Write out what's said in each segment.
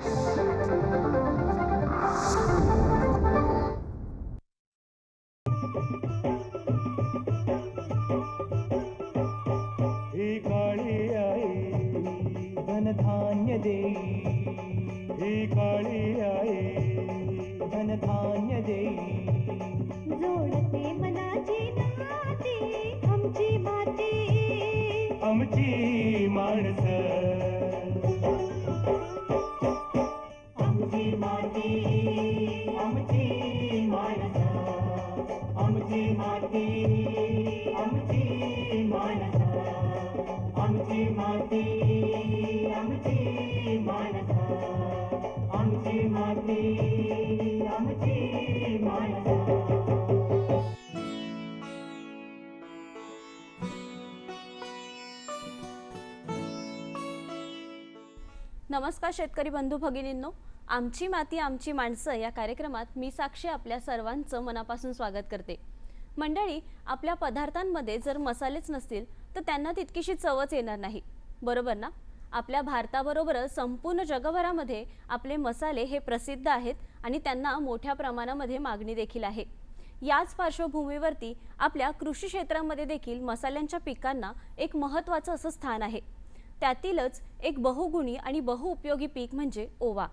ही नमस्कार शेतकरी बंधू भगिनींनो. आमची माती आमची माणसं या कार्यक्रमात मी साक्षी आपल्या सर्वांचं मनापासून स्वागत करते. मंडळी आपल्या पदार्थांमध्ये जर मसालेच नसतील तर त्यांना तितकीशी चवच येणार नाही. बरोबर ना? आपल्या भारताबरोबरच संपूर्ण जगभरामध्ये आपले मसाले हे प्रसिद्ध आहेत आणि त्यांना मोठ्या प्रमाणामध्ये मागणी देखील आहे. याच पार्श्वभूमीवरती आपल्या कृषी क्षेत्रामध्ये देखील मसाल्यांच्या पिकांना एक महत्त्वाचं असं स्थान आहे. त्यातीलच एक बहुगुणी आणि बहुउपयोगी पीक म्हणजे ओवा.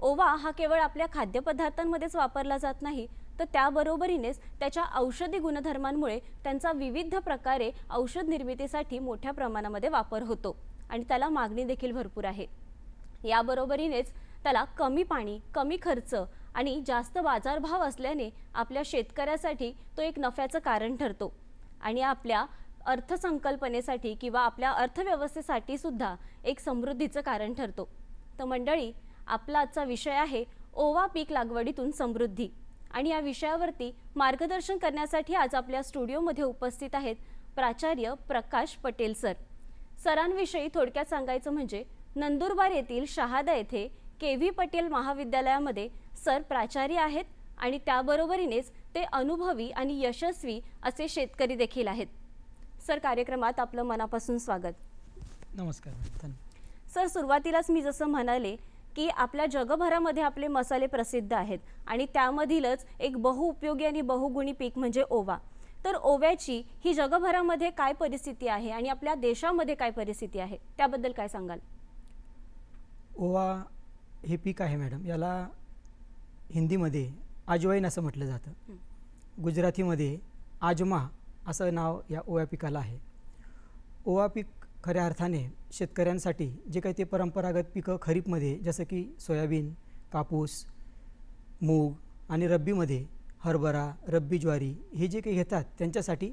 ओवा हा केवळ आपल्या खाद्यपदार्थांमध्येच वापरला जात नाही तर त्याबरोबरीनेच त्याच्या औषधी गुणधर्मांमुळे त्यांचा विविध प्रकारे औषध निर्मितीसाठी मोठ्या प्रमाणामध्ये वापर होतो आणि त्याला मागणी देखील भरपूर आहे. याबरोबरीनेच त्याला कमी पाणी कमी खर्च आणि जास्त बाजारभाव असल्याने आपल्या शेतकऱ्यासाठी तो एक नफ्याचं कारण ठरतो आणि आपल्या अर्थसंकल्पनेसाठी किंवा आपल्या अर्थव्यवस्थेसाठी सुद्धा एक समृद्धीचं कारण ठरतो. तर मंडळी आपला आजचा विषय आहे ओवा पीक लागवडीतून समृद्धी. आणि या विषयावरती मार्गदर्शन करण्यासाठी आज आपल्या स्टुडिओमध्ये उपस्थित आहेत प्राचार्य प्रकाश पटेल सर. सरांविषयी थोडक्यात सांगायचं म्हणजे नंदुरबार येथील शहादा येथे के व्ही पटेल महाविद्यालयामध्ये सर प्राचार्य आहेत आणि त्याबरोबरीनेच ते अनुभवी आणि यशस्वी असे शेतकरी देखील आहेत. सर कार्यक्रमात आपलं मनापासून स्वागत. नमस्कार सर सुरुवातीलाच मी जसं म्हणाले की आपल्या जगभरामध्ये आपले मसाले प्रसिद्ध आहेत आणि त्यामधीलच एक बहुउपयोगी आणि बहुगुणी पीक म्हणजे ओवा. तर ओव्याची ही जगभरामध्ये काय परिस्थिती आहे आणि आपल्या देशामध्ये काय परिस्थिती आहे? त्याबद्दल काय सांगाल? ओवा हे पीक आहे मॅडम. याला हिंदीमध्ये आजवाईन असं म्हटलं जातं. गुजरातीमध्ये आजमा असं नाव या ओव्या पिकाला आहे. ओवा पीक खऱ्या अर्थाने शेतकऱ्यांसाठी जे काही ते परंपरागत पिकं खरीपमध्ये जसं की सोयाबीन कापूस मूग आणि रब्बीमध्ये हरभरा रब्बी ज्वारी हे जे काही घेतात त्यांच्यासाठी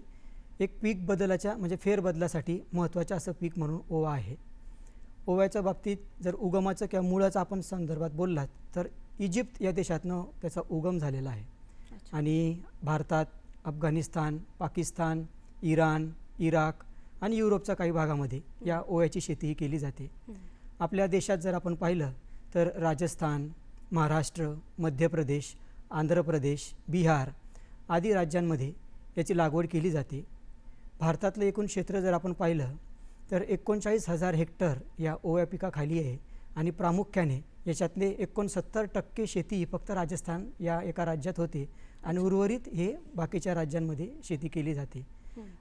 एक पीक बदलाच्या म्हणजे फेरबदलासाठी महत्त्वाचं असं पीक म्हणून ओवा आहे. ओव्याच्या बाबतीत जर उगमाचं किंवा मुळाचं आपण संदर्भात बोललात तर इजिप्त या देशातनं त्याचा उगम झालेला आहे. आणि भारतात अफगाणिस्तान पाकिस्तान इराण इराक आणि युरोपच्या काही भागामध्ये या ओव्याची शेतीही केली जाते. आपल्या देशात जर आपण पाहिलं तर राजस्थान महाराष्ट्र मध्य प्रदेश आंध्र प्रदेश बिहार आदी राज्यांमध्ये याची लागवड केली जाते. भारतातलं एकूण क्षेत्र जर आपण पाहिलं तर एकोणचाळीस हजार हेक्टर या ओव्या पिकाखाली आहे आणि प्रामुख्याने याच्यातले एकोणसत्तर टक्के शेती ही फक्त राजस्थान या एका राज्यात होते. आणि उर्वरित हे बाकीच्या राज्यांमध्ये शेती केली जाते.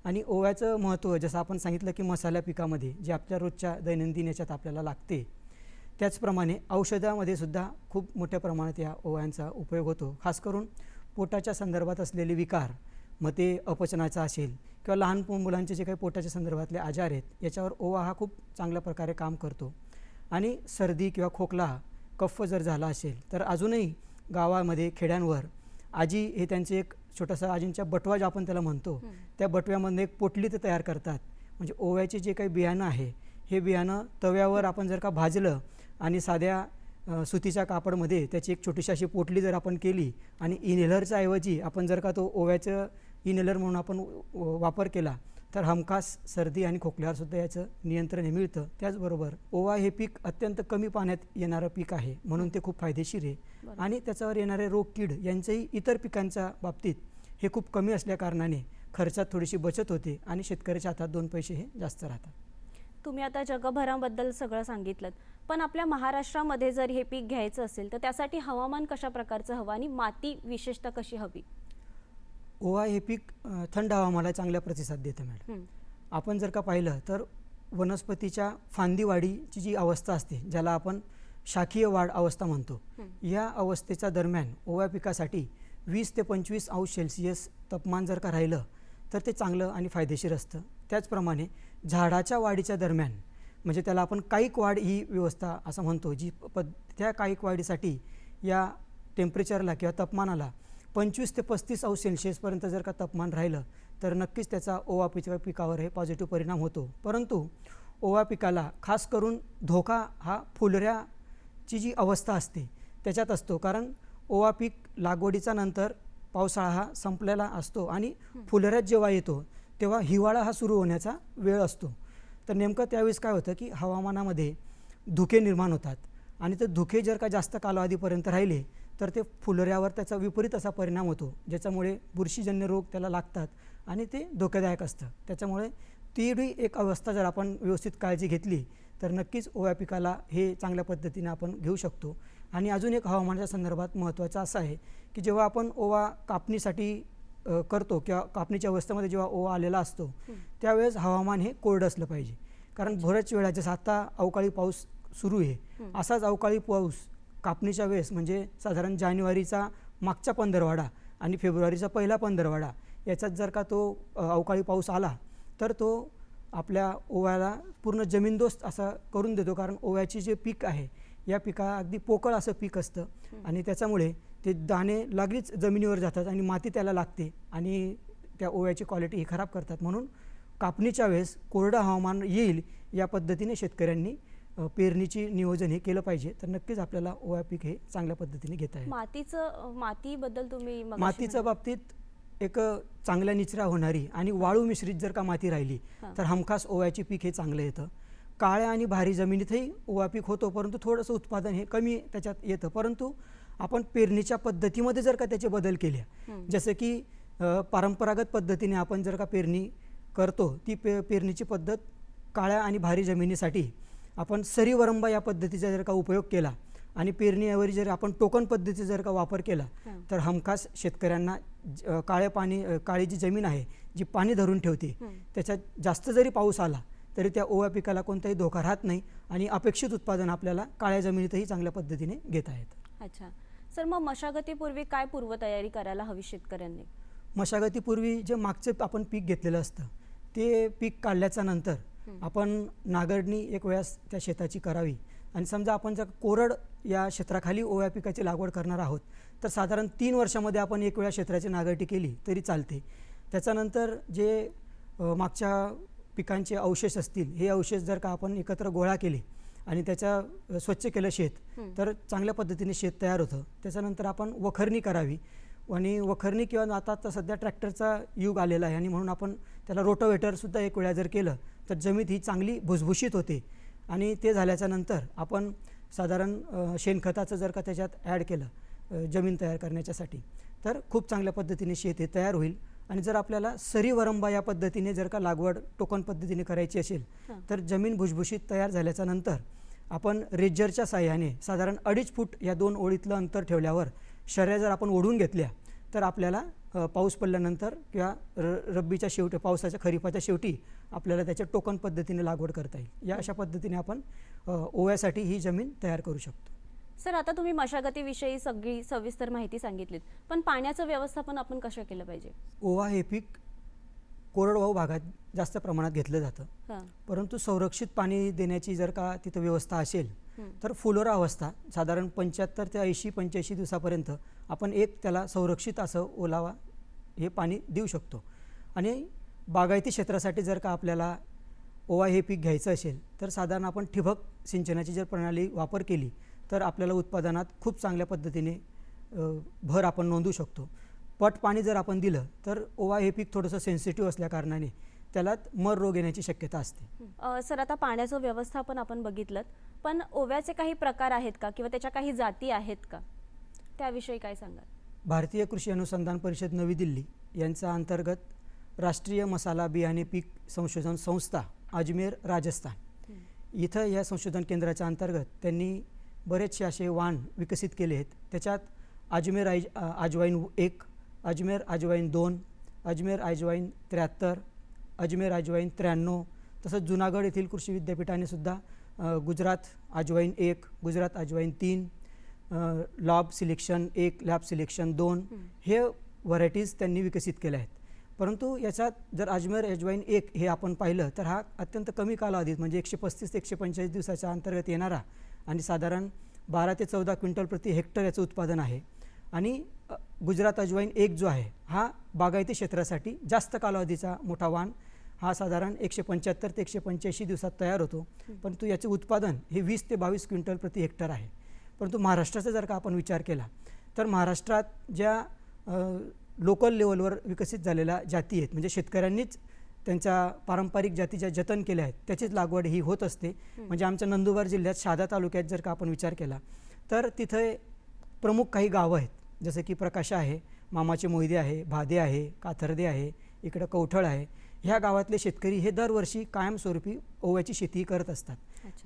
आणि ओव्याचं महत्त्व जसं आपण सांगितलं की मसाल्या पिकामध्ये जे आपल्या रोजच्या दैनंदिन याच्यात आपल्याला लागते त्याचप्रमाणे औषधामध्ये सुद्धा खूप मोठ्या प्रमाणात या ओव्यांचा उपयोग होतो. खास करून पोटाच्या संदर्भात असलेले विकार मग ते अपचनाचा असेल किंवा लहान मुलांचे जे काही पोटाच्या संदर्भातले आजार आहेत याच्यावर ओवा हा खूप चांगल्या प्रकारे काम करतो. आणि सर्दी किंवा खोकला कफ जर झाला असेल तर अजूनही गावामध्ये खेड्यांवर आजी हे त्यांचे एक छोटासा आजींच्या बटवा जो आपण त्याला म्हणतो त्या बटव्यामधनं एक पोटली ते तयार करतात. म्हणजे ओव्याचे जे काही बियाणं आहे हे बियाणं तव्यावर आपण जर का भाजलं आणि साध्या सुतीच्या कापडमध्ये त्याची एक छोटीशी अशी पोटली जर आपण केली आणि इनहेलरच्या ऐवजी आपण जर का तो ओव्याचं इनहेलर म्हणून आपण वापर केला तर हमखास सर्दी आणि खोकल्यावर सुद्धा याचं नियंत्रण हे मिळतं. त्याचबरोबर ओवा हे पीक अत्यंत कमी पाण्यात येणारं पीक आहे म्हणून ते खूप फायदेशीर आहे. आणि त्याच्यावर येणारे रोग कीड यांचंही इतर पिकांच्या बाबतीत हे खूप कमी असल्याकारणाने खर्चात थोडीशी बचत होते आणि शेतकऱ्याच्या हातात दोन पैसे हे जास्त राहतात. तुम्ही आता जगभराबद्दल सगळं सांगितलं पण आपल्या महाराष्ट्रामध्ये जर हे पीक घ्यायचं असेल तर त्यासाठी हवामान कशा प्रकारचं हवं आणि माती विशेषतः कशी हवी? ओवा हे पीक थंड हवामानाला चांगला प्रतिसाद देतं मॅडम. आपण जर का पाहिलं तर वनस्पतीच्या फांदी वाढीची जी अवस्था असते ज्याला आपण शाखीय वाढ अवस्था म्हणतो. या अवस्थेच्या दरम्यान ओव्या पिकासाठी वीस ते पंचवीस अंश सेल्सिअस तापमान जर का राहिलं तर ते चांगलं आणि फायदेशीर असतं. त्याचप्रमाणे झाडाच्या वाढीच्या दरम्यान म्हणजे त्याला आपण कायिक वाढ ही व्यवस्था असं म्हणतो जी पद त्या कायिक वाढीसाठी या टेम्परेचरला किंवा तापमानाला पंचवीस ते पस्तीस अंश सेल्सिअसपर्यंत जर का तापमान राहिलं तर नक्कीच त्याचा ओवा पिका पिकावर हे पॉझिटिव्ह परिणाम होतो. परंतु ओवा पिकाला खास करून धोका हा फुलऱ्याची जी अवस्था असते त्याच्यात असतो. कारण ओवा पीक लागवडीचा नंतर पावसाळा हा संपलेला असतो आणि फुलऱ्यात जेव्हा येतो तेव्हा हिवाळा हा सुरू होण्याचा वेळ असतो. तर नेमकं त्यावेळेस काय होतं की हवामानामध्ये धुके निर्माण होतात आणि ते धुके जर का जास्त कालावधीपर्यंत राहिले तर ते फुलऱ्यावर त्याचा विपरीत असा परिणाम होतो ज्याच्यामुळे बुरशीजन्य रोग त्याला लागतात आणि ते धोकेदायक असतं. त्याच्यामुळे ती एक अवस्था जर आपण व्यवस्थित काळजी घेतली तर नक्कीच ओव्या पिकाला हे चांगल्या पद्धतीने आपण घेऊ शकतो. आणि अजून एक हवामानाच्या संदर्भात महत्त्वाचं असं आहे की जेव्हा आपण ओवा कापणीसाठी करतो किंवा कापणीच्या अवस्थेमध्ये जेव्हा ओवा आलेला असतो त्यावेळेस हवामान हे कोरडं असलं पाहिजे. कारण बऱ्याच वेळा जसं आता अवकाळी पाऊस सुरू आहे असाच अवकाळी पाऊस कापणीच्या वेळेस म्हणजे साधारण जानेवारीचा मागचा पंधरवाडा आणि फेब्रुवारीचा पहिला पंधरवाडा याच्यात जर का तो अवकाळी पाऊस आला तर तो आपल्या ओव्याला पूर्ण जमीनदोस्त असा करून देतो. कारण ओव्याची जे पीक आहे या पिका अगदी पोकळ असं पीक असतं आणि त्याच्यामुळे ते दाणे लागलीच जमिनीवर जातात आणि माती त्याला लागते आणि त्या ओव्याची क्वालिटी ही खराब करतात. म्हणून कापणीच्या वेळेस कोरडं हवामान येईल या पद्धतीने शेतकऱ्यांनी पेरणीची नियोजन हे केलं पाहिजे तर नक्कीच आपल्याला ओव्या पीक हे चांगल्या पद्धतीने घेता येईल मातीचं मातीबद्दल तुम्ही मातीच्या. बाबतीत एक चांगल्या निचरा होणारी आणि वाळू मिश्रित जर का माती राहिली. तर हमखास ओव्याचे पीक हे चांगलं येतं काळ्या आणि भारी जमिनीतही ओवा पीक होतो परंतु थोडंसं उत्पादन हे कमी त्याच्यात येतं परंतु आपण पेरणीच्या पद्धतीमध्ये जर का त्याचे बदल केले. जसं की परंपरागत पद्धतीने आपण जर का पेरणी करतो ती पे पेरणीची पद्धत काळ्या आणि भारी जमिनीसाठी आपण सरीवरंबा या पद्धतीचा जर का उपयोग केला आणि पेरणीऐवजी जर आपण टोकन पद्धतीचा जर का वापर केला. तर हमखास शेतकऱ्यांना काळे पाणी काळी जी जमीन आहे जी पाणी धरून ठेवते. त्याच्यात जास्त जरी पाऊस आला तरी त्या ओव्या पिकाला कोणताही धोका राहत नाही आणि अपेक्षित उत्पादन आपल्याला काळ्या जमिनीतही चांगल्या पद्धतीने घेता येतं अच्छा सर मग मशागतीपूर्वी काय पूर्वतयारी करायला हवी शेतकऱ्यांनी मशागतीपूर्वी जे मागचे आपण पीक घेतलेलं असतं ते पीक काढल्याच्या नंतर आपण नागरणी एक वेळास त्या शेताची करावी. आणि समजा आपण जर कोरड या क्षेत्राखाली ओव्या पिकाची लागवड करणार आहोत तर साधारण तीन वर्षामध्ये आपण एक वेळा क्षेत्राची नागरटी केली तरी चालते. त्याच्यानंतर जे मागच्या पिकांचे अवशेष असतील हे अवशेष जर का आपण एकत्र गोळा केले आणि त्याच्या स्वच्छ केलं शेत. तर चांगल्या पद्धतीने शेत तयार होतं. त्याच्यानंतर आपण वखरणी करावी. आणि वखरणी किंवा आता तर सध्या ट्रॅक्टरचा युग आलेला आहे आणि म्हणून आपण त्याला रोटोवेटरसुद्धा एक वेळा जर केलं तर जमीन ही चांगली भुसभुशीत होते आणि ते झाल्याच्यानंतर आपण साधारण शेणखताचं जर का त्याच्यात ॲड केलं जमीन तयार करण्याच्यासाठी तर खूप चांगल्या पद्धतीने शेत हे तयार होईल आणि जर आपल्याला सरीवरंबा या पद्धतीने जर का लागवड टोकन पद्धतीने करायची असेल. तर जमीन भुसभुशीत तयार झाल्याच्यानंतर आपण रेजरच्या साह्याने साधारण अडीच फूट या दोन ओळीतलं अंतर ठेवल्यावर शर्या जर आपण ओढून घेतल्या तर आपल्याला पाऊस पडल्यानंतर किंवा र रब्बीच्या शेवटी पावसाच्या खरीपाच्या शेवटी आपल्याला त्याच्या टोकन पद्धतीने लागवड करता येईल. या अशा पद्धतीने आपण ओव्यासाठी ही जमीन तयार करू शकतो. सर आता तुम्ही मशागतीविषयी सगळी सविस्तर माहिती सांगितलीत पण पाण्याचं व्यवस्थापन आपण कसं केलं पाहिजे? ओवा हे पीक कोरडवाहू भागात जास्त प्रमाणात घेतलं जातं. हां. परंतु संरक्षित पाणी देण्याची जर का तिथं व्यवस्था असेल. तर फुलोरा अवस्था साधारण पंच्याहत्तर ते ऐंशी पंच्याऐंशी दिवसापर्यंत आपण एक त्याला संरक्षित असं ओलावा हे पाणी देऊ शकतो. आणि बागायती क्षेत्रासाठी जर का आपल्याला ओवा हे पीक घ्यायचं असेल तर साधारण आपण ठिबक सिंचनाची जर प्रणाली वापर केली तर आपल्याला उत्पादनात खूप चांगल्या पद्धतीने भर आपण नोंदवू शकतो. पट पाणी जर आपण दिलं तर ओवा हे पीक थोडंसं सेन्सिटिव्ह असल्याकारणाने त्याला मर रोग येण्याची शक्यता असते. सर आता पाण्याचं व्यवस्थापन आपण बघितलं पण ओव्याचे काही प्रकार आहेत का किंवा त्याच्या काही जाती आहेत का? त्याविषयी काय सांगाल? भारतीय कृषी अनुसंधान परिषद नवी दिल्ली यांच्या अंतर्गत राष्ट्रीय मसाला बियाणे पीक संशोधन संस्था अजमेर राजस्थान. इथं या संशोधन केंद्राच्या अंतर्गत त्यांनी बरेचसे असे वाण विकसित केले आहेत. त्याच्यात अजमेर आय आजवाईन एक अजमेर अजवाईन दोन अजमेर अजवाईन त्र्याहत्तर अजमेर अजवाईन त्र्याण्णव तसंच जुनागड येथील कृषी विद्यापीठाने सुद्धा गुजरात अजवाईन एक गुजरात अजवाईन तीन लॉब सिलेक्शन एक लॅब सिलेक्शन दोन हे व्हरायटीज त्यांनी विकसित केल्या आहेत. परंतु याच्यात जर अजमेर अजवाईन एक हे आपण पाहिलं तर हा अत्यंत कमी कालावधीत म्हणजे एकशे पस्तीस ते एकशे पंचेचाळीस दिवसाच्या अंतर्गत येणारा आणि साधारण बारा ते चौदा क्विंटल प्रति हेक्टर याचं उत्पादन आहे. आणि गुजरात अजवाईन एक जो आहे हा बागायती क्षेत्रासाठी जास्त कालावधीचा मोठा वाण. हा साधारण एकशे पंच्याहत्तर ते एकशे पंच्याऐंशी दिवसात तयार होतो. परंतु याचे उत्पादन हे वीस ते बावीस क्विंटल प्रति हेक्टर आहे. परंतु महाराष्ट्राचा जर का आपण विचार केला तर महाराष्ट्रात ज्या लोकल लेवलवर विकसित झालेल्या जाती आहेत. म्हणजे शेतकऱ्यांनीच त्यांच्या पारंपरिक जाती ज्या जतन केल्या आहेत त्याचीच लागवड ही होत असते. म्हणजे आमच्या नंदुरबार जिल्ह्यात शहादा तालुक्यात जर का आपण विचार केला तर तिथे प्रमुख काही गावं आहेत. जसं की प्रकाशा आहे मामाचे मोहिदे आहे भादे आहे काथर्दे आहे इकडं कवठळ आहे. ह्या गावातले शेतकरी हे दरवर्षी कायमस्वरूपी ओव्याची शेती करत असतात.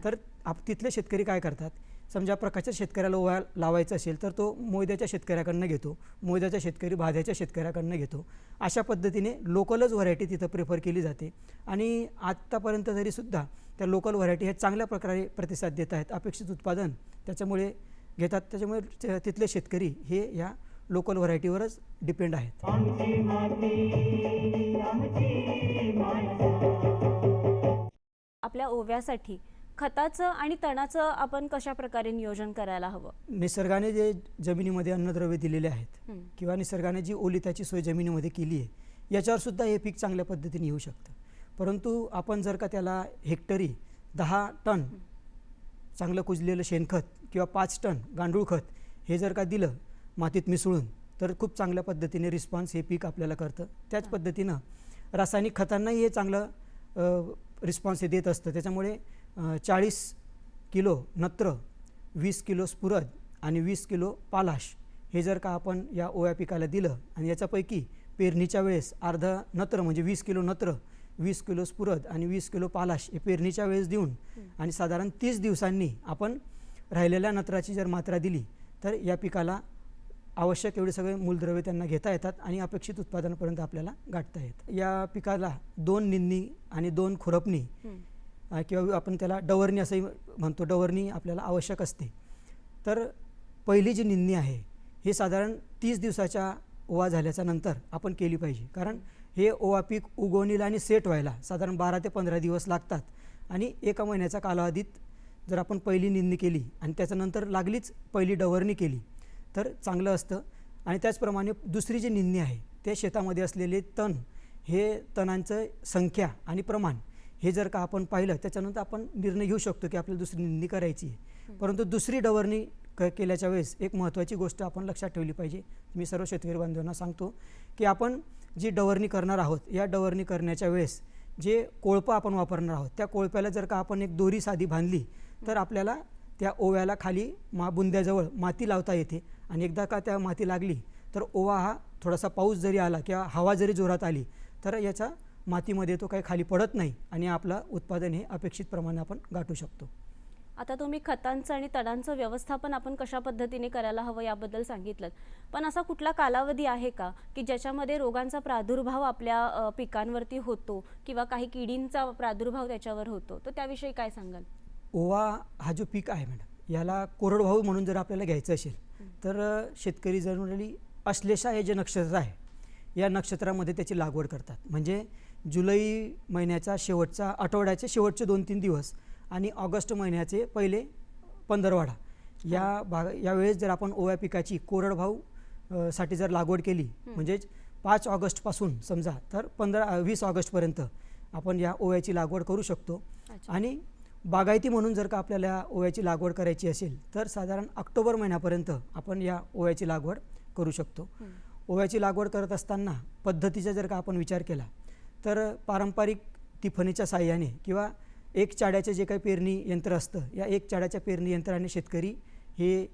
तर आप तिथले शेतकरी काय करतात? समजा प्रकारच्या शेतकऱ्याला ओव्या लावायचा असेल तर तो मोयद्याच्या शेतकऱ्याकडनं घेतो मोयद्याचा शेतकरी भाद्याच्या शेतकऱ्याकडनं घेतो. अशा पद्धतीने लोकलच व्हरायटी तिथं प्रेफर केली जाते. आणि आत्तापर्यंत तरी सुद्धा त्या लोकल व्हरायटी ह्या चांगल्या प्रकारे प्रतिसाद देत आहेत. अपेक्षित उत्पादन त्याच्यामुळे घेतात. त्याच्यामुळे तिथले शेतकरी हे या लोकल व्हरायटीवरच डिपेंड आहेत. आपल्या ओव्यासाठी खताचं आणि तणाचं आपण कशा प्रकारे नियोजन करायला हवं? निसर्गाने जे जमिनीमध्ये अन्नद्रव्य दिलेले आहेत. किंवा निसर्गाने जी ओलिताची सोय जमिनीमध्ये केली आहे याच्यावर सुद्धा हे पीक चांगल्या पद्धतीने येऊ शकतं. परंतु आपण जर का त्याला हेक्टरी दहा टन चांगलं कुजलेलं शेणखत किंवा पाच टन गांडूळ खत हे जर का दिलं मातीत मिसळून. तर खूप चांगल्या पद्धतीने रिस्पॉन्स हे पीक आपल्याला करतं. त्याच पद्धतीनं रासायनिक खतांनाही हे चांगलं रिस्पॉन्स हे देत असतं. त्याच्यामुळे चाळीस किलो नत्र वीस किलो स्फुरद आणि वीस किलो पालाश हे जर का आपण या ओव्या पिकाला दिलं आणि याच्यापैकी पेरणीच्या वेळेस अर्ध नत्र म्हणजे वीस किलो नत्र वीस किलो स्फुरद आणि वीस किलो पालाश हे पेरणीच्या वेळेस देऊन आणि साधारण तीस दिवसांनी आपण राहिलेल्या नत्राची जर मात्रा दिली तर या पिकाला आवश्यक एवढे सगळे मूलद्रव्य त्यांना घेता येतात आणि अपेक्षित उत्पादनापर्यंत आपल्याला गाठता येतं. या पिकाला दोन निंदणी आणि दोन खुरपणी किंवा आपण त्याला डवरणी असंही म्हणतो डवरणी आपल्याला आवश्यक असते. तर पहिली जी निंदणी आहे हे साधारण तीस दिवसाच्या ओवा झाल्याच्यानंतर आपण केली पाहिजे. कारण हे ओवा पीक उगवणीला आणि सेट व्हायला साधारण बारा ते पंधरा दिवस लागतात. आणि एका महिन्याच्या कालावधीत जर आपण पहिली निंदणी केली आणि त्याच्यानंतर लागलीच पहिली डवरणी केली तर चांगलं असतं. आणि त्याचप्रमाणे दुसरी जी निंदणी आहे ते शेतामध्ये असलेले तण हे तणांचं संख्या आणि प्रमाण हे जर का आपण पाहिलं त्याच्यानंतर आपण निर्णय घेऊ शकतो की आपल्याला दुसरी निंदणी करायची आहे. परंतु दुसरी डवरणी क केल्याच्या वेळेस एक महत्त्वाची गोष्ट आपण लक्षात ठेवली पाहिजे. मी सर्व शेतकरी बांधवांना सांगतो की आपण जी डवरणी करणार आहोत या डवरणी करण्याच्या वेळेस जे कोळपं आपण वापरणार आहोत त्या कोळप्याला जर का आपण एक दोरी साधी बांधली तर आपल्याला त्या ओव्याला खाली मा बुंद्याजवळ माती लावता येते. आणि एकदा का त्या माती लागली तर ओवा हा थोडासा पाऊस जरी आला किंवा हवा जरी जोरात आली तर याचा मातीमध्ये तो काही खाली पडत नाही आणि आपलं उत्पादन हे अपेक्षित प्रमाणे आपण गाठू शकतो. आता तुम्ही खतांचं आणि तणांचं व्यवस्थापन आपण कशा पद्धतीने करायला हवं याबद्दल सांगितलं. पण असा कुठला कालावधी आहे का की ज्याच्यामध्ये रोगांचा प्रादुर्भाव आपल्या पिकांवरती होतो किंवा काही किडींचा प्रादुर्भाव त्याच्यावर होतो? तर त्याविषयी काय सांगाल? ओवा हा जो पीक आहे मॅडम याला कोरडवाहू म्हणून जर आपल्याला घ्यायचं असेल तर शेतकरी जनरली अश्लेषा हे जे नक्षत्र आहे या नक्षत्रामध्ये त्याची लागवड करतात. म्हणजे जुलै महिन्याचा शेवटचा आठवड्याचे शेवटचे दोन तीन दिवस आणि ऑगस्ट महिन्याचे पहिले पंधरवाडा. या भाग यावेळेस जर आपण ओव्या पिकाची कोरडभाऊ साठी जर लागवड केली म्हणजेच पाच ऑगस्टपासून समजा तर पंधरा वीस ऑगस्टपर्यंत आपण या ओव्याची लागवड करू शकतो. आणि बागायती म्हणून जर का आपल्याला ओव्याची लागवड करायची असेल तर साधारण ऑक्टोबर महिन्यापर्यंत आपण या ओव्याची लागवड करू शकतो. ओव्याची लागवड करत असताना पद्धतीचा जर का आपण विचार केला तर पारंपरिक तिफणीच्या साह्याने किंवा एक चाड्याचे जे काही पेरणी यंत्र असतं या एक चाड्याच्या पेरणी यंत्राने शेतकरी हे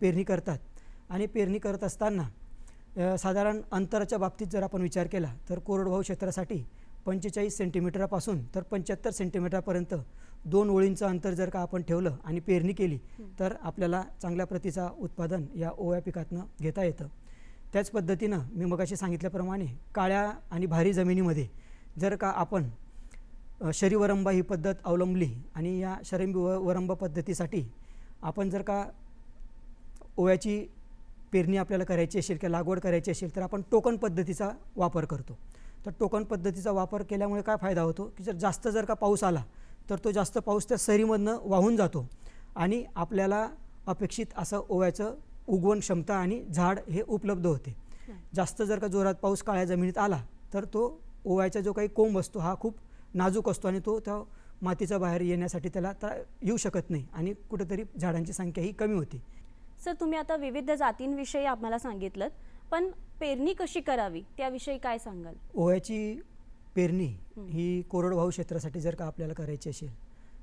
पेरणी करतात. आणि पेरणी करत असताना साधारण अंतराच्या बाबतीत जर आपण विचार केला तर कोरडवाहू क्षेत्रासाठी पंचेचाळीस सेंटीमीटरपासून तर पंच्याहत्तर सेंटीमीटरपर्यंत दोन ओळींचं अंतर जर का आपण ठेवलं आणि पेरणी केली तर आपल्याला चांगल्या प्रतीचा उत्पादन या ओव्या पिकातनं घेता येतं. त्याच पद्धतीनं मी मगाशी सांगितल्याप्रमाणे काळ्या आणि भारी जमिनीमध्ये जर का आपण शरीवरंबा ही पद्धत अवलंबली आणि या शरी व वरंबा पद्धतीसाठी आपण जर का ओव्याची पेरणी आपल्याला करायची असेल किंवा लागवड करायची असेल तर आपण टोकन पद्धतीचा वापर करतो. तर टोकन पद्धतीचा वापर केल्यामुळे काय फायदा होतो? की जर जास्त जर का पाऊस आला तर तो जास्त पाऊस त्या सरीमधनं वाहून जातो. आणि आपल्याला अपेक्षित असं ओव्याचं उगवण क्षमता आणि झाड हे उपलब्ध होते. जास्त जर का जोरात पाऊस काळ्या जमिनीत आला तर तो ओव्याचा जो काही कोंब असतो हा खूप नाजूक असतो आणि तो त्या मातीच्या बाहेर येण्यासाठी त्याला ता येऊ शकत नाही आणि कुठेतरी झाडांची संख्या ही कमी होते. सर तुम्ही आता विविध जातींविषयी आम्हाला सांगितलं पण पेरणी कशी करावी? त्याविषयी काय सांगाल? ओव्याची पेरणी ही कोरडवाहू क्षेत्रासाठी जर का आपल्याला करायची असेल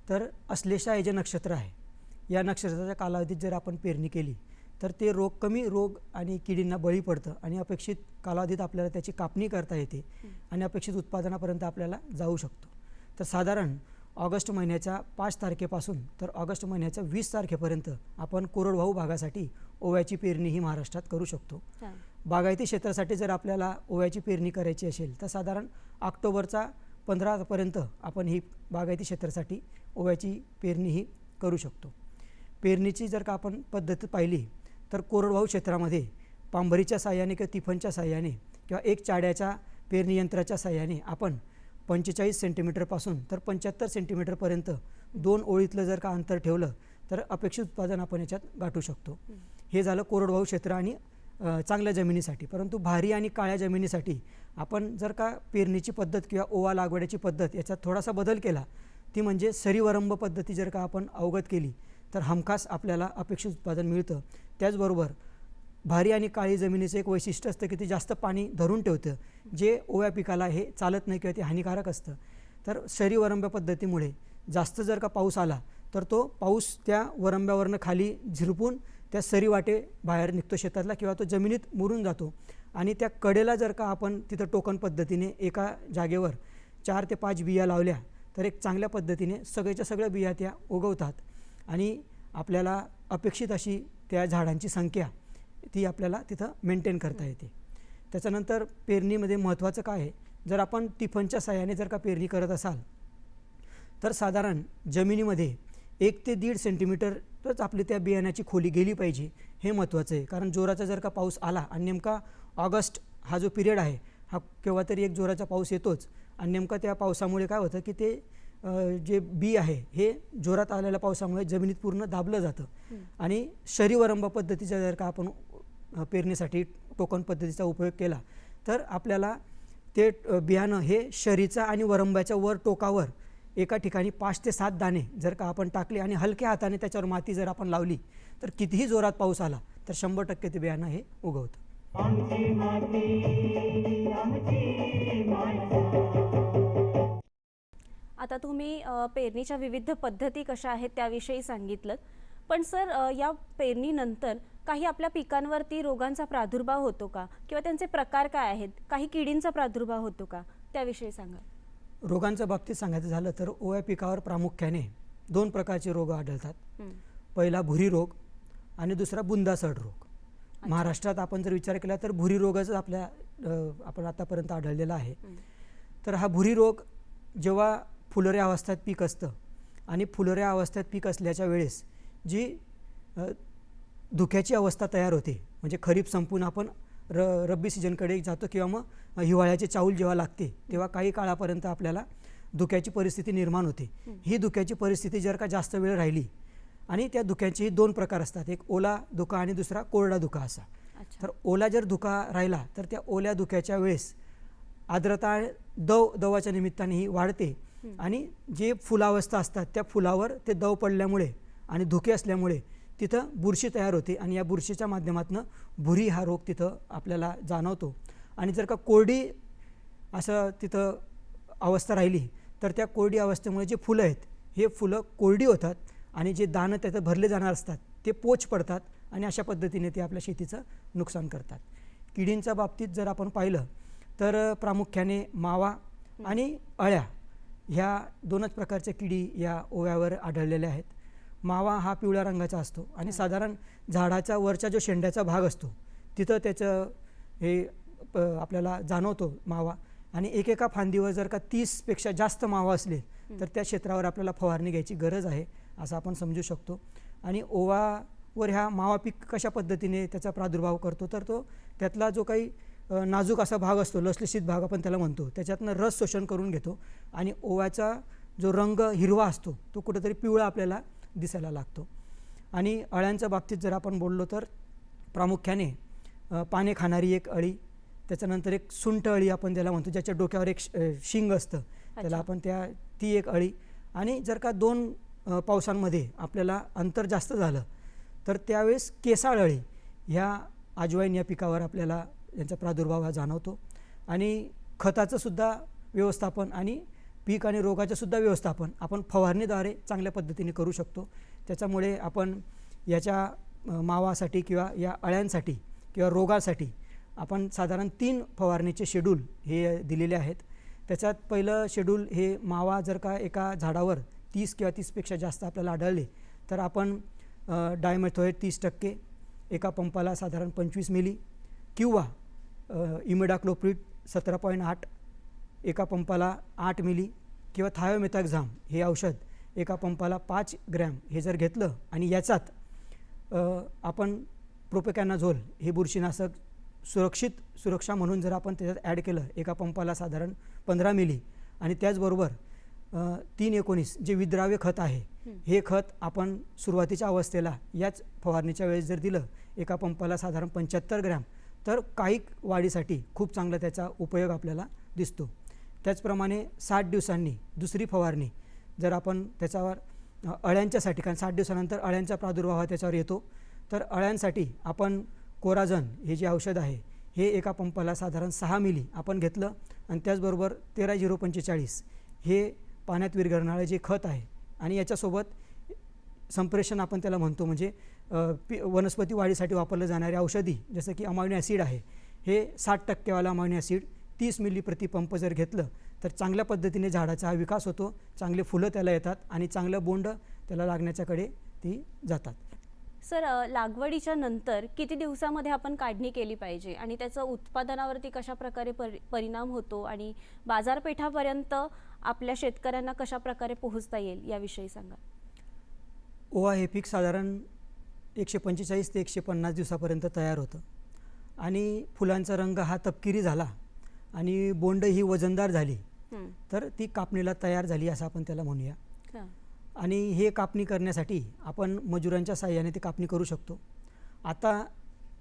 तर अश्लेषा हे जे नक्षत्र आहे या नक्षत्राच्या कालावधीत जर आपण पेरणी केली तर ते रोग कमी रोग आणि किडींना बळी पडतं आणि अपेक्षित कालावधीत आपल्याला त्याची कापणी करता येते आणि अपेक्षित उत्पादनापर्यंत आपल्याला जाऊ शकतो. तर साधारण ऑगस्ट महिन्याच्या पाच तारखेपासून तर ऑगस्ट महिन्याच्या वीस तारखेपर्यंत आपण कोरडवाहू भागासाठी ओव्याची पेरणी ही महाराष्ट्रात करू शकतो. बागायती क्षेत्रासाठी जर आपल्याला ओव्याची पेरणी करायची असेल तर साधारण ऑक्टोबरचा पंधरापर्यंत आपण ही बागायती क्षेत्रासाठी ओव्याची पेरणी ही करू शकतो. पेरणीची जर का आपण पद्धत पाहिली तर कोरडवाहू क्षेत्रामध्ये पांभरीच्या साह्याने किंवा तिफनच्या साह्याने किंवा एक चाड्याच्या पेरणी यंत्राच्या साह्याने आपण पंचेचाळीस सेंटीमीटरपासून तर पंच्याहत्तर सेंटीमीटरपर्यंत दोन ओळीतलं जर का अंतर ठेवलं तर अपेक्षित उत्पादन आपण याच्यात गाठू शकतो. हे झालं कोरडवाहू क्षेत्र आणि चांगल्या जमिनीसाठी परंतु भारी आणि काळ्या जमिनीसाठी आपण जर का पेरणीची पद्धत किंवा ओवा लागवड्याची पद्धत याचा थोडासा बदल केला ती म्हणजे सरीवरंब पद्धती जर का आपण अवगत केली तर हमखास आपल्याला अपेक्षित उत्पादन मिळतं. त्याचबरोबर भारी आणि काळी जमिनीचं एक वैशिष्ट्य असतं की ते जास्त पाणी धरून ठेवतं जे ओव्या पिकाला हे चालत नाही किंवा ते हानिकारक असतं. तर शरी वरंब्या पद्धतीमुळे जास्त जर का पाऊस आला तर तो पाऊस त्या वरंब्यावरनं खाली झिरपून त्या सरी वाटे बाहेर निघतो शेतातला किंवा तो जमिनीत मुरून जातो. आणि त्या कडेला जर का आपण तिथं टोकन पद्धतीने एका जागेवर चार ते पाच बिया लावल्या तर एक चांगल्या पद्धतीने सगळ्याच्या सगळ्या बिया त्या उगवतात. आणि आपल्याला अपेक्षित अशी त्या झाडांची संख्या ती आपल्याला तिथं मेंटेन करता येते. त्याच्यानंतर पेरणीमध्ये महत्त्वाचं काय आहे? जर आपण टिफनच्या साह्याने जर का पेरणी करत असाल तर साधारण जमिनीमध्ये एक ते दीड सेंटीमीटरच आपली त्या बियाण्याची खोली गेली पाहिजे हे महत्त्वाचं आहे. कारण जोराचा जर का पाऊस आला आणि नेमका ऑगस्ट हा जो पिरियड आहे हा केव्हा तरी एक जोराचा पाऊस येतोच आणि नेमका त्या पावसामुळे काय होतं की ते जे बी आहे हे जोरात आलेल्या पावसामुळे जमिनीत पूर्ण दाबलं जातं. आणि शरीवरंब पद्धतीचा जर का आपण पेरणीसाठी टोकन पद्धतीचा उपयोग केला तर आपल्याला ते बियाणं हे शरीचा आणि वरंब्याच्या वर टोकावर एका ठिकाणी पाच ते सात दाणे जर का आपण टाकले आणि हलक्या हाताने त्याच्यावर माती जर आपण लावली तर कितीही जोरात पाऊस आला तर शंभर टक्के ते बियाणं हे उगवतं. आमची माती आमची माणसं. आता तुम्ही पेरणीच्या विविध पद्धती कशा आहेत त्याविषयी सांगितलं पण सर या पेरणीनंतर काही आपल्या पिकांवरती रोगांचा प्रादुर्भाव होतो का? किंवा त्यांचे प्रकार काय आहेत? काही किडींचा प्रादुर्भाव होतो का? त्याविषयी सांगा. रोगांच्या बाबतीत सांगायचं झालं तर ओव्या पिकावर प्रामुख्याने दोन प्रकारचे रोग आढळतात. पहिला भुरी रोग आणि दुसरा बुंदासड रोग. महाराष्ट्रात आपण जर विचार केला तर भुरी रोगच आपल्या आपण आतापर्यंत आढळलेला आहे. तर हा भुरी रोग जेव्हा फुलोऱ्या अवस्थेत पीक असतं आणि फुलोऱ्या अवस्थेत पीक असल्याच्या वेळेस जी धुक्याची अवस्था तयार होते म्हणजे खरीप संपून आपण र रब्बी सीजनकडे जातो किंवा मग हिवाळ्याचे चाऊल जेव्हा लागते तेव्हा काही काळापर्यंत आपल्याला धुक्याची परिस्थिती निर्माण होते. ही धुक्याची परिस्थिती जर का जास्त वेळ राहिली आणि त्या धुक्याचेही दोन प्रकार असतात एक ओला धुका आणि दुसरा कोरडा धुका असा. तर ओला जर धुका राहिला तर त्या ओल्या धुक्याच्या वेळेस आर्द्रता दव दवाच्या निमित्ताने ही वाढते आणि जे फुलावस्था असतात त्या फुलावर ते दव पडल्यामुळे आणि धुके असल्यामुळे तिथं बुरशी तयार होते आणि या बुरशीच्या माध्यमातून भुरी हा रोग तिथं आपल्याला जाणवतो. आणि जर का कोरडी असं तिथं अवस्था राहिली तर त्या कोरडी अवस्थेमुळे जे फुलं आहेत हे फुलं कोरडी होतात आणि जे दाणं त्याचं भरले जाणार असतात ते पोच पडतात आणि अशा पद्धतीने ते आपल्या शेतीचं नुकसान करतात. किडींच्या बाबतीत जर आपण पाहिलं तर प्रामुख्याने मावा आणि अळ्या ह्या दोनच प्रकारच्या किडी या ओव्यावर आढळलेल्या आहेत. मावा हा पिवळ्या रंगाचा असतो आणि साधारण झाडाच्या वरचा जो शेंड्याचा भाग असतो तिथं त्याचं हे प आपल्याला जाणवतो मावा. आणि एकेका फांदीवर जर का तीसपेक्षा जास्त मावा असले तर त्या क्षेत्रावर आपल्याला फवारणी घ्यायची गरज आहे असं आपण समजू शकतो. आणि ओवावर ह्या मावा पीक कशा पद्धतीने त्याचा प्रादुर्भाव करतो तर तो त्यातला जो काही नाजूक असा भाग असतो लसलशीत भाग आपण त्याला म्हणतो त्याच्यातनं रस शोषण करून घेतो. आणि ओव्याचा जो रंग हिरवा असतो तो कुठेतरी पिवळा आपल्याला दिसायला लागतो. आणि अळ्यांच्या बाबतीत जर आपण बोललो तर प्रामुख्याने पाने खाणारी एक अळी त्याच्यानंतर एक सुंट अळी आपण त्याला म्हणतो ज्याच्या डोक्यावर एक शिंग असतं. त्याला. आपण त्या ती एक अळी. आणि जर का दोन पावसांमध्ये आपल्याला अंतर जास्त झालं तर त्यावेळेस केसाळ अळी ह्या अजवाईन या पिकावर आपल्याला यांचा प्रादुर्भाव हा जाणवतो. आणि खताचं सुद्धा व्यवस्थापन आणि पीक आणि रोगाचं सुद्धा व्यवस्थापन आपण फवारणीद्वारे चांगल्या पद्धतीने करू शकतो. त्याच्यामुळे आपण याच्या मावासाठी किंवा या अळ्यांसाठी किंवा रोगासाठी आपण साधारण तीन फवारणीचे शेड्यूल हे दिलेले आहेत. त्याच्यात पहिलं शेड्यूल हे मावा जर का एका झाडावर तीस किंवा तीसपेक्षा जास्त आपल्याला आढळले तर आपण डायमेथोएट तीस टक्के एका पंपाला साधारण पंचवीस मिली किंवा इमिडाक्लोप्रिट सतरा पॉईंट आठ एका पंपाला आठ मिली किंवा थायोमेथॅक्झाम हे औषध एका पंपाला पाच ग्रॅम हे जर घेतलं आणि याच्यात आपण प्रोपेकॅनाझोल हे बुरशीनाशक सुरक्षित सुरक्षा म्हणून जर आपण त्याच्यात ॲड केलं एका पंपाला साधारण पंधरा मिली आणि त्याचबरोबर तीन एकोणीस जे विद्राव्य खत आहे हे खत आपण सुरुवातीच्या अवस्थेला याच फवारणीच्या वेळेस जर दिलं एका पंपाला साधारण पंच्याहत्तर ग्रॅम तर काही वाढीसाठी खूप चांगला त्याचा उपयोग आपल्याला दिसतो. त्याचप्रमाणे साठ दिवसांनी दुसरी फवारणी जर आपण त्याच्यावर अळ्यांच्यासाठी कारण साठ दिवसानंतर अळ्यांचा प्रादुर्भाव हा त्याच्यावर येतो तर अळ्यांसाठी आपण कोराजन हे जे औषध आहे हे एका पंपाला साधारण सहा मिली आपण घेतलं आणि त्याचबरोबर तेरा झिरो पंचेचाळीस हे पाण्यात विरघळणारे जे खत आहे आणि याच्यासोबत संप्रेषण आपण त्याला म्हणतो म्हणजे पी वनस्पती वाढीसाठी वापरलं जाणारे औषधी जसं की अमायनो ॲसिड आहे हे साठ टक्केवाला अमायनो ॲसिड तीस मिली प्रति पंप जर घेतलं तर चांगल्या पद्धतीने झाडाचा हा विकास होतो चांगले फुलं त्याला येतात आणि चांगलं बोंड त्याला लागण्याच्याकडे ती जातात. सर लागवडीच्या नंतर किती दिवसामध्ये आपण काढणी केली पाहिजे आणि त्याचं उत्पादनावरती कशा प्रकारे परि परिणाम होतो आणि बाजारपेठापर्यंत आपल्या शेतकऱ्यांना कशा प्रकारे पोहोचता येईल याविषयी सांगा. ओवा हे पीक साधारण एकशे पंचेचाळीस ते एकशे पन्नास दिवसापर्यंत तयार होतं. आणि फुलांचा रंग हा तपकिरी झाला आणि बोंड ही वजनदार झाली तर ती कापणीला तयार झाली असं आपण त्याला म्हणूया. आणि हे कापणी करण्यासाठी आपण मजुरांच्या साह्याने ती कापणी करू शकतो. आता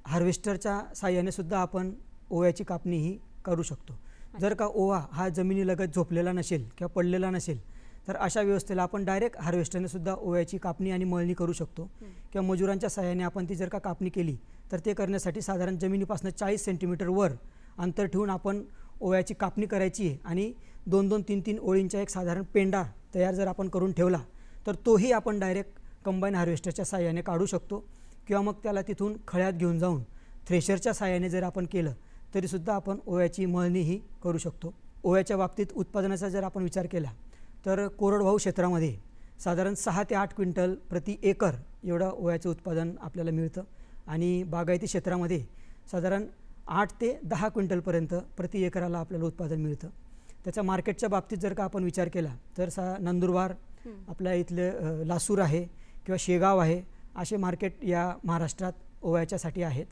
हार्वेस्टरच्या साह्याने सुद्धा आपण ओव्याची कापणी ही करू शकतो. जर का ओवा हा जमिनीलगत झोपलेला नसेल किंवा पडलेला नसेल तर अशा व्यवस्थेला आपण डायरेक्ट हार्वेस्टरने सुद्धा ओव्याची कापणी आणि मळणी करू शकतो. किंवा मजुरांच्या साह्याने आपण ती जर का कापणी केली तर ते करण्यासाठी साधारण जमिनीपासून चाळीस सेंटीमीटर वर अंतर ठेवून आपण ओव्याची कापणी करायची आहे आणि दोन दोन तीन तीन ओळींचा एक साधारण पेंडा तयार जर आपण करून ठेवला तर तोही आपण डायरेक्ट कंबाईन हार्वेस्टरच्या साह्याने काढू शकतो किंवा मग त्याला तिथून खळ्यात घेऊन जाऊन थ्रेशरच्या साह्याने जर आपण केलं तरीसुद्धा आपण ओव्याची मळणीही करू शकतो. ओव्याच्या बाबतीत उत्पादनाचा जर आपण विचार केला तर कोरडवाहू क्षेत्रामध्ये साधारण सहा ते आठ क्विंटल प्रति एकर एवढं ओव्याचं उत्पादन आपल्याला मिळतं आणि बागायती क्षेत्रामध्ये साधारण आठ ते दहा क्विंटलपर्यंत प्रति एकराला आपल्याला उत्पादन मिळतं. त्याच्या मार्केटच्या बाबतीत जर का आपण विचार केला तर सा नंदुरबार आपल्या इथले लासूर आहे किंवा शेगाव आहे असे मार्केट या महाराष्ट्रात ओव्याच्यासाठी आहेत.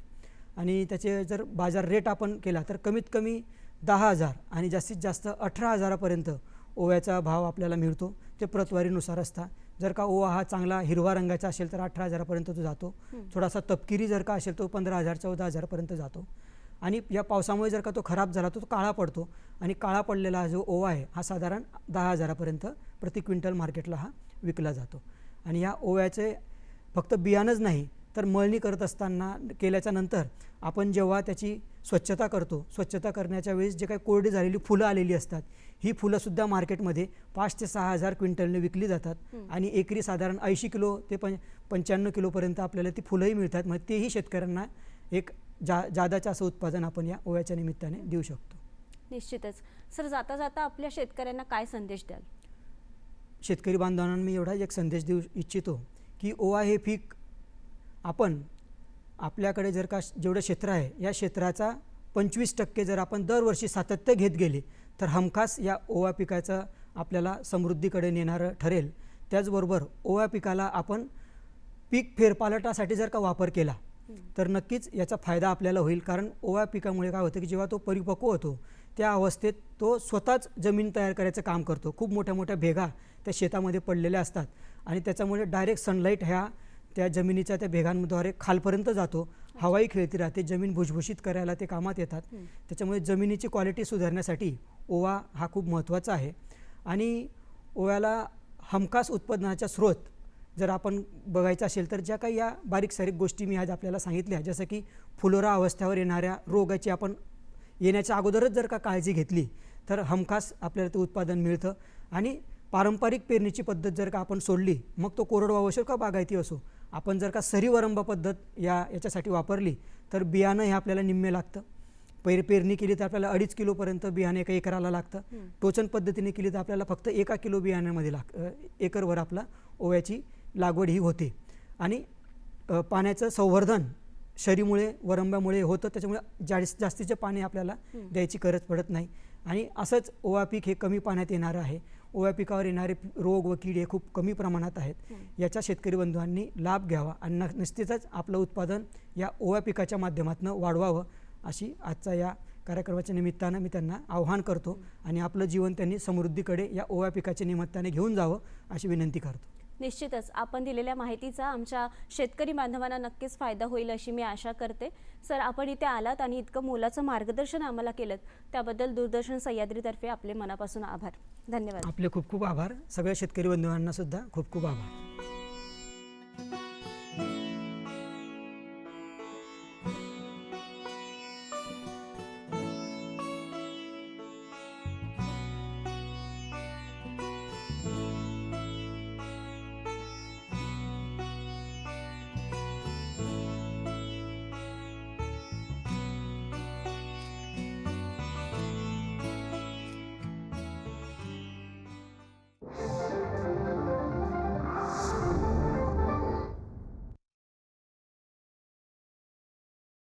आणि त्याचे जर बाजार रेट आपण केला तर कमीत कमी दहा हजार आणि जास्तीत जास्त अठरा हजारापर्यंत ओव्याचा भाव आपल्याला मिळतो. ते प्रतवारीनुसार असता जर का ओवा हा चांगला हिरवा रंगाचा असेल तर अठरा हजारापर्यंत तो जातो. थोडासा तपकिरी जर का असेल तो पंधरा हजार चौदा हजारपर्यंत जातो. आणि या पावसामुळे जर का तो खराब झाला तर तो काळा पडतो. आणि काळा पडलेला हा जो ओवा आहे हा साधारण दहा हजारापर्यंत प्रति क्विंटल मार्केटला हा विकला जातो. आणि या ओव्याचे फक्त बियाणंच नाही तर मळणी करत असताना केल्याच्यानंतर आपण जेव्हा त्याची स्वच्छता करतो स्वच्छता करण्याच्या वेळेस जे काही कोरडी झालेली फुलं आलेली असतात ही फुलंसुद्धा मार्केटमध्ये पाच ते सहा हजार क्विंटलने विकली जातात. आणि एकरी साधारण ऐंशी किलो ते पं पंच्याण्णव किलोपर्यंत आपल्याला ती फुलंही मिळतात. मग तेही शेतकऱ्यांना एक जा जादाचं असं उत्पादन आपण या ओव्याच्या निमित्ताने देऊ शकतो. निश्चितच. सर जाता जाता आपल्या शेतकऱ्यांना काय संदेश द्याल? शेतकरी बांधवांना मी एवढा एक संदेश देऊ इच्छितो की ओवा हे पीक आपण आपल्याकडे जर का जेवढं क्षेत्र आहे या क्षेत्राचा पंचवीस टक्के जर आपण दरवर्षी सातत्य घेत गेले तर हमखास या ओवा पिकाचं आपल्याला समृद्धीकडे नेणारं ठरेल. त्याचबरोबर ओवा पिकाला आपण पीक फेरपालटासाठी जर का वापर केला तर नक्कीच याचा फायदा आपल्याला होईल. कारण ओवा पिकामुळे काय होतं की जेव्हा तो परिपक्व होतो त्या अवस्थेत तो स्वतःच जमीन तयार करायचं काम करतो. खूप मोठ्या मोठ्या भेगा त्या शेतामध्ये पडलेल्या असतात आणि त्याच्यामुळे डायरेक्ट सनलाईट ह्या त्या जमिनीच्या त्या भेगांद्वारे खालपर्यंत जातो. हवाई खेळती राहते जमीन भुसभुशीत करायला ते कामात येतात. त्याच्यामुळे जमिनीची क्वालिटी सुधारण्यासाठी ओवा हा खूप महत्त्वाचा आहे. आणि ओव्याला हमखास उत्पादनाचा स्रोत जर आपण बघायचं असेल तर ज्या काही या बारीक सारीक गोष्टी मी आज आपल्याला सांगितल्या जसं की फुलोरा अवस्थेवर येणाऱ्या रोगाची आपण येण्याच्या अगोदरच जर का काळजी घेतली तर हमखास आपल्याला ते उत्पादन मिळतं. आणि पारंपरिक पेरणीची पद्धत जर का आपण सोडली मग तो कोरडवाहू असो का बागायती असो आपण जर का सरी वरंब पद्धत या याच्यासाठी वापरली तर बियाणं हे आपल्याला निम्मे लागतं. पैर पेरणी केली तर आपल्याला अडीच किलोपर्यंत बियाणे एका एकराला लागतं. टोचन पद्धतीने केली तर आपल्याला फक्त एका किलो बियाण्यामध्ये लाग एकरवर आपला ओव्याची लागवड ही होते. आणि पाण्याचं संवर्धन शरीमुळे वरंब्यामुळे होतं. त्याच्यामुळे जास्त जास्तीचे पाणी आपल्याला द्यायची गरज पडत नाही. आणि असंच ओवा पीक हे कमी पाण्यात येणारं आहे. ओव्या पिकावर येणारे रोग व कीड हे खूप कमी प्रमाणात आहेत. याचा शेतकरी बंधूंनी लाभ घ्यावा आणि न- निश्चितच आपलं उत्पादन या ओव्या पिकाच्या माध्यमातून वाढवावं अशी आजच्या या कार्यक्रमाच्या निमित्तानं मी त्यांना आव्हान करतो आणि आपलं जीवन त्यांनी समृद्धीकडे या ओव्या पिकाच्या निमित्ताने घेऊन जावं अशी विनंती करतो. निश्चितच आपण दिलेल्या माहितीचा आमच्या शेतकरी बांधवांना नक्कीच फायदा होईल अशी मी आशा करते. सर आपण इथे आलात आणि इतकं मोलाचं मार्गदर्शन आम्हाला केलं त्याबद्दल दूरदर्शन सह्याद्रीतर्फे आपले मनापासून आभार. धन्यवाद. आपले खूप खूप आभार. सगळ्या शेतकरी बांधवांना सुद्धा खूप खूप आभार.